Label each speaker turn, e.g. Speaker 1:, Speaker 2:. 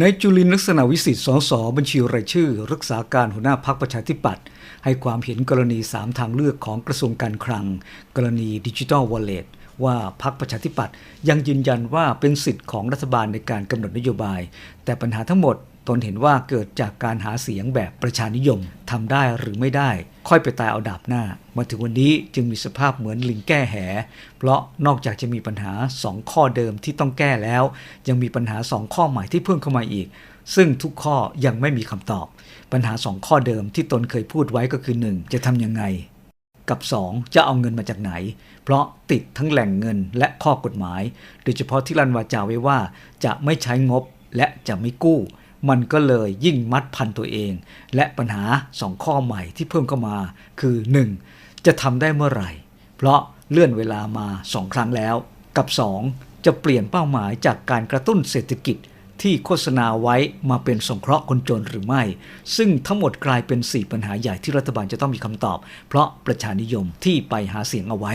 Speaker 1: ในจุลินลักษณะวิสิทธิ์สสบัญชีรายชื่อ รักษาการหัวหน้าพักประชาธิปัตย์ให้ความเห็นกรณี 3 ทางเลือกของกระทรวงการคลัง กรณีดิจิทัลวอลเล็ตว่าพักประชาธิปัตย์ยังยืนยันว่าเป็นสิทธิ์ของรัฐบาลในการกำหนดนโยบาย แต่ปัญหาทั้งหมดตนเห็นว่าเกิดจากการหาเสียงแบบประชานิยม ทำได้หรือไม่ได้ ค่อยไปตายเอาดาบหน้า มาถึงวันนี้จึงมีสภาพเหมือนลิงแก้แห เพราะนอกจากจะมีปัญหา 2 ข้อเดิมที่ต้องแก้แล้ว ยังมีปัญหา 2 ข้อใหม่ที่เพิ่มเข้ามาอีก ซึ่งทุกข้อยังไม่มีคำตอบ ปัญหา 2 ข้อเดิมที่ตนเคยพูดไว้ก็คือ 1. จะทำยังไง กับ 2. จะเอาเงินมาจากไหน เพราะติดทั้งแหล่งเงินและข้อกฎหมาย โดยเฉพาะที่รันวาจาไว้ว่า จะไม่ใช้งบและจะไม่กู้ มันก็เลยยิ่งมัดพันตัวเอง และปัญหา2ข้อใหม่ที่เพิ่มเข้ามา คือ 1. จะทำได้เมื่อไหร่ เพราะเลื่อนเวลามา2ครั้งแล้ว กับ 2. จะเปลี่ยนเป้าหมายจากการกระตุ้นเศรษฐกิจที่โฆษณาไว้มาเป็นสงเคราะห์คนจนหรือไม่ ซึ่งทั้งหมดกลายเป็น 4 ปัญหาใหญ่ที่รัฐบาลจะต้องมีคำตอบ เพราะประชานิยมที่ไปหาเสียงเอาไว้